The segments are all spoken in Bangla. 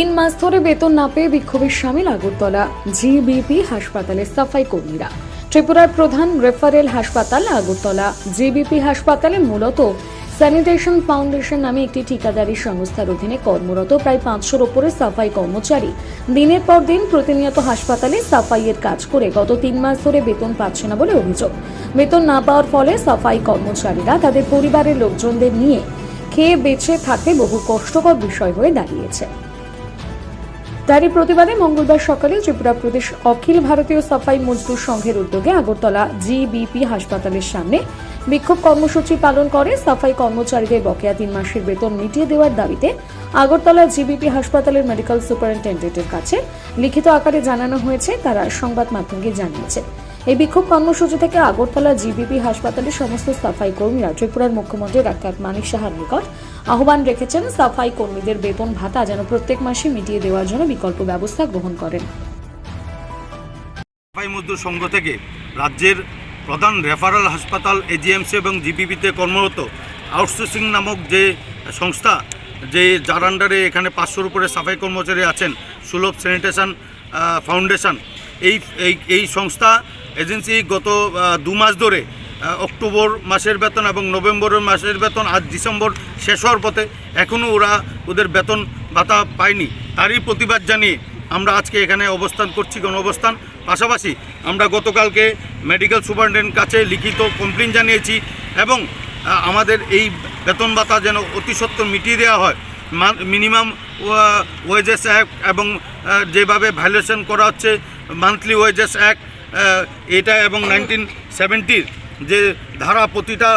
তিন মাস ধরে বেতন না পেয়ে বিক্ষোভের সামিল আগরতলা। জিবিপি হাসপাতালের সাফাই কর্মীরা। ত্রিপুরার প্রধান রেফারেল হাসপাতাল আগরতলা। জিবিপি হাসপাতালে মূলত স্যানিটেশন ফাউন্ডেশন নামে একটি ঠিকাদারি সংস্থার অধীনে কর্মরত প্রায় পাঁচশোর ওপরে সাফাই কর্মচারী। দিনের পর দিন প্রতিনিয়ত হাসপাতালে সাফাইয়ের কাজ করে গত তিন মাস ধরে বেতন পাচ্ছে না বলে অভিযোগ। বেতন না পাওয়ার ফলে সাফাই কর্মচারীরা তাদের পরিবারের লোকজনদের নিয়ে খেয়ে বেঁচে থাকতে বহু কষ্টকর বিষয় হয়ে দাঁড়িয়েছে। তারই প্রতিবাদে মঙ্গলবার সকালে ত্রিপুরা প্রদেশ অখিল ভারতীয় সাফাই মজদুর সংঘের উদ্যোগে আগরতলা জিবিপি হাসপাতালের সামনে বিক্ষোভ কর্মসূচি পালন করে সাফাই কর্মচারীদের বকেয়া তিন মাসের বেতন মিটিয়ে দেওয়ার দাবিতে আগরতলা জিবিপি হাসপাতালের মেডিকেল সুপারিনটেন্ডেন্টের কাছে লিখিত আকারে জানানো হয়েছে, তারা সংবাদ মাধ্যমকে জানিয়েছে। এই বিক্ষোভ কর্মসূচি থেকে আগরতলা জিবিপি হাসপাতালের সমস্ত সাফাই কর্মীরা, ত্রিপুরার মুখ্যমন্ত্রী ডাক্তার মানিক সাহার নিকট আহ্বান রেখেছেন সাফাই কর্মীদের বেতন ভাতা যেন প্রত্যেক মাসে মিটিয়ে দেওয়ার জন্য বিকল্প ব্যবস্থা গ্রহণ করেন। সাফাই মজদুর সংঘ থেকে রাজ্যের প্রধান রেফারেল হাসপাতাল, এজিএমসি এবং জিবিপিতে কর্মরত আউটসোর্সিং নামক যে সংস্থা, যে যার আন্ডারে এখানে পাঁচশোর উপরে সাফাই কর্মচারী আছেন, সুলভ স্যানিটেশন ফাউন্ডেশন এই এই এই সংস্থা এজেন্সি গত দু মাস ধরে অক্টোবর মাসের বেতন এবং নভেম্বরের মাসের বেতন আজ ডিসেম্বর শেষ হওয়ার পথে এখনও ওরা ওদের বেতন ভাতা পায়নি। তারই প্রতিবাদ জানিয়ে আমরা আজকে এখানে অবস্থান করছি গণ অবস্থান পাশাপাশি আমরা গতকালকে মেডিকেল সুপারিনটেন্ডেন্ট কাছে লিখিত কমপ্লেন জানিয়েছি এবং আমাদের এই বেতন ভাতা যেন অতি সত্বর মিটিয়ে দেওয়া হয়। মিনিমাম ওয়েজেস অ্যাক্ট এবং যেভাবে ভ্যালুয়েশন করা হচ্ছে মান্থলি ওয়েজেস অ্যাক্ট এটা এবং নাইনটিন সেভেন্টির যে ধারা প্রতিটা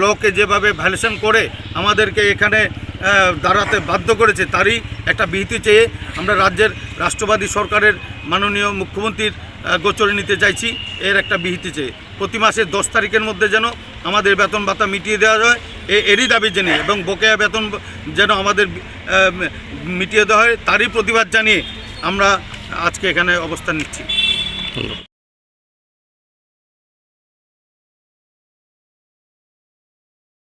লকে যেভাবে ভ্যালুয়েশন করে আমাদেরকে এখানে আহ, দাঁড়াতে বাধ্য করেছে তারই একটা বিহিতি চেয়ে আমরা রাজ্যের রাষ্ট্রবাদী সরকারের মাননীয় মুখ্যমন্ত্রীর গোচরে নিতে চাইছি এর একটা বিহিতি চেয়ে। প্রতি মাসের দশ তারিখের মধ্যে যেন আমাদের বেতন ভাতা মিটিয়ে দেওয়া হয় এ- এরই দাবি জেনে এবং বকেয়া বেতন যেন আমাদের মিটিয়ে দেওয়া হয় তারই প্রতিবাদ জানিয়ে আমরা আজকে এখানে অবস্থান নিচ্ছি।